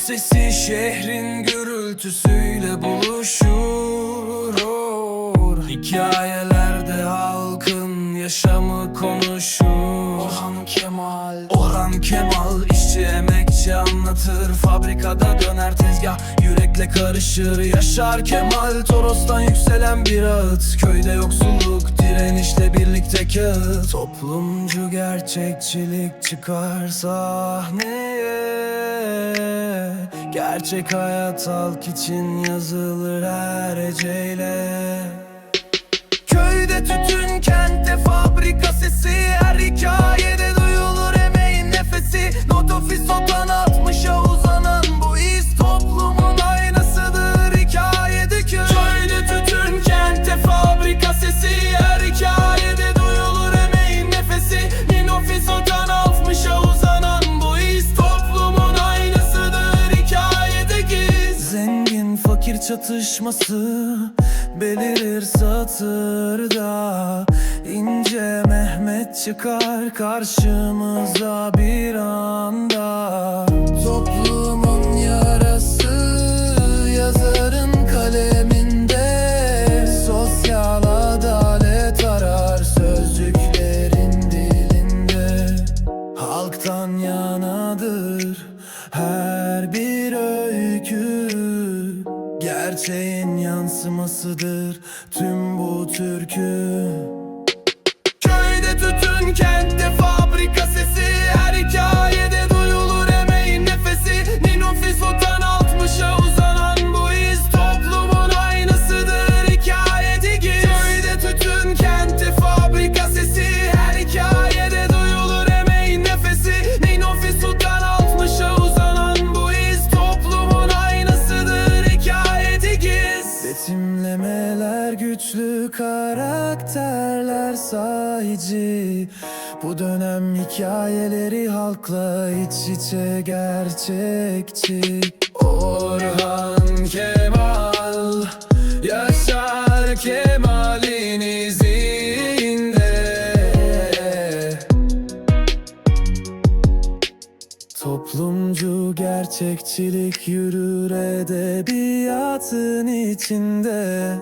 Sesi şehrin gürültüsüyle buluşur. Hikayelerde halkın yaşamı konuşur. Orhan Kemal. Orhan Kemal işçi emekçi anlatır. Fabrikada döner tezgah yürekle karışır. Yaşar Kemal Toros'tan yükselen bir ağıt. Köyde yoksulluk direnişle birlikte kağıt. Toplumcu gerçekçilik çıkar sahneye Gerçek hayat halk için yazılır her heceyle çatışması belirir satırda. İnce Mehmet çıkar karşımıza bir anda. Toplumun yarası yazarın kaleminde. Sosyal adalet arar sözcüklerin dilinde. Halktan yanadır her Gerçeğin yansımasıdır tüm bu türkü güçlü karakterler sahici. Bu dönem hikayeleri halkla iç içe gerçekçi. Orhan Kemal Yaşar Kemal'in izinde. Toplumcu gerçekçilik yürür edebiyatın içinde